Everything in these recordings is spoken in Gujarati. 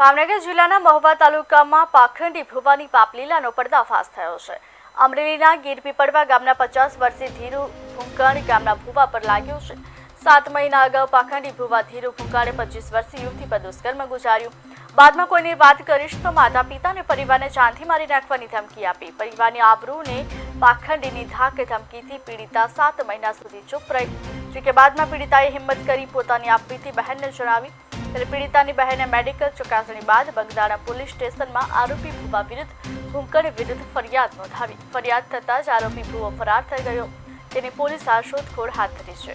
ભાવનગર જિલ્લાના મહુવા તાલુકામાં પાખંડી ભુવાની પાપલીલાનો પર્દાફાશ થયો છે. અમરેલીના ગીરપીપળવા ગામના પચાસ વર્ષીય ધીરુ ફૂંકણ ગામના ભુવા પર લાગ્યો છે. સાત મહિના અગાઉ પાખંડી ભુવા ધીરુ ભૂંકાણે પચીસ વર્ષીય યુવતી પર દુષ્કર્મ ગુજાર્યું. બાદમાં કોઈની વાત કરીશ તો માતા પિતા અને પરિવારને ચાંથી મારી નાખવાની ધમકી આપી. પરિવારની આબરૂને પાખંડીની ધાક ધમકીથી પીડિતા સાત મહિના સુધી ચૂપ રહી. કે બાદમાં પીડિતાએ હિંમત કરી પોતાની આપવીથી બહેનને જણાવી. ત્યારે પીડિતાની બહેને મેડિકલ ચકાસણી બાદ બગદાણા પોલીસ સ્ટેશનમાં આરોપી ભૂવા વિરુદ્ધ હુંકડ વિરુદ્ધ ફરિયાદ નોંધાવી. ફરિયાદ થતાં જ આરોપી ભૂવો ફરાર થઈ ગયો. તેની પોલીસ આ શોધખોળ હાથ ધરી છે.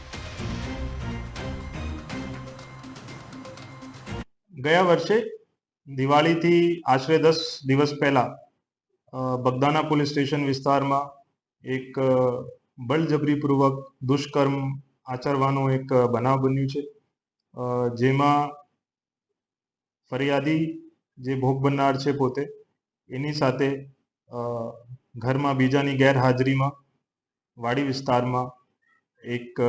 ગયા વર્ષે દિવાળીથી આશરે દસ દિવસ પહેલા બગદાના પોલીસ સ્ટેશન વિસ્તારમાં એક બળજબરીપૂર્વક દુષ્કર્મ આચરવાનો એક બનાવ બન્યું છે. જેમાં ફરિયાદી જે ભોગ બનનાર છે પોતે, એની સાથે ઘરમાં બીજાની ગેરહાજરીમાં વાડી વિસ્તારમાં એક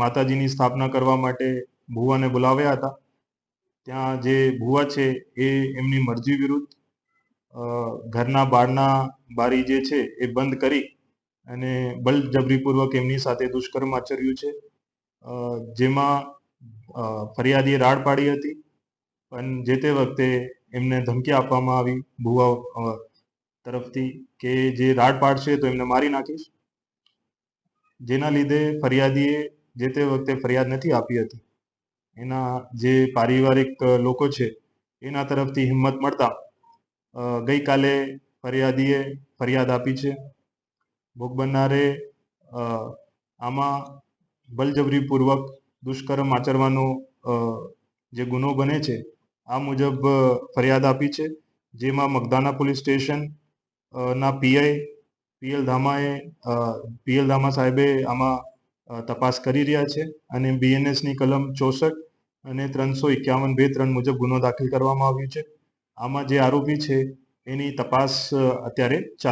માતાજીની સ્થાપના કરવા માટે ભુવાને બોલાવ્યા હતા. ત્યાં જે ભુવા છે એ એમની મરજી વિરુદ્ધ ઘરના બારના બારી જે છે એ બંધ કરી અને બળજબરીપૂર્વક એમની સાથે દુષ્કર્મ આચર્યું છે. જેમાં ફરિયાદીએ રાડ પાડી હતી પણ જે તે વખતે એમને ધમકી આપવામાં આવી, ભુવા તરફથી કે જે રાડ પાડશે તો એમને મારી નાખીશ. જેના લીધે ફરિયાદીએ જે તે વખતે ફરિયાદ નથી આપી હતી. એના જે પારિવારિક લોકો છે, એના તરફથી હિંમત મળતા ગઈકાલે ફરિયાદીએ ફરિયાદ આપી છે. ભોગ બનનારે આમાં બળજબરીપૂર્વક દુષ્કર્મ આચરવાનો જે ગુનો બને છે, આ મુજબ ફરિયાદ આપી છે. જેમાં મગદાના પોલીસ સ્ટેશન ના પીઆઈ, પીએલ ધામાએ પીએલ ધામા સાહેબે આમાં તપાસ કરી રહ્યા છે અને બીએનએસની કલમ ચોસઠ અને ત્રણસો એકાવન બે ત્રણ મુજબ ગુનો દાખલ કરવામાં આવ્યો છે. આમાં જે આરોપી છે, એની તપાસ અત્યારે ચાલુ